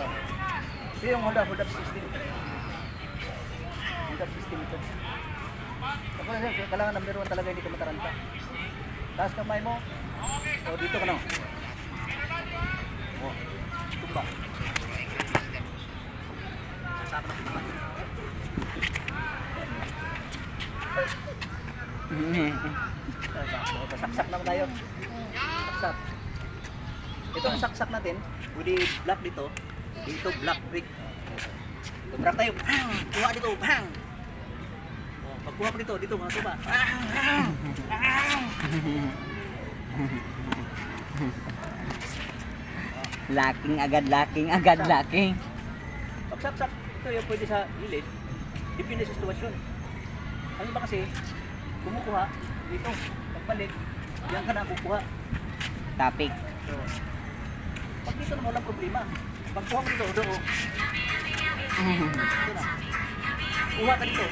Ito yung hold up, hold up system. Hold up system ito. Ako na sir, kailangan number one talaga hindi ka mataranta. Taas kamay mo. O dito ka na. O, tumba. Kasama na tayo. Saksak. Ito ang saksak natin. Pwede black dito. Dito black brick. Tumrak tayo. Bang! Kuha dito. Bang! Oh, pagkuha mo dito, dito mga tuba. Bang! Bang! Bang! Laking agad, laking agad, laking. Pag saksak, ito yung pwede sa gilid. Depende sa sitwasyon. Ano ba kasi, kumukuha dito, pagpalit, yan ka na kukuha. Topic. So, pag dito naman walang problema. บางช่กงที่โดดโดดอืมใช่ป่ะกูว่าเป็นโดด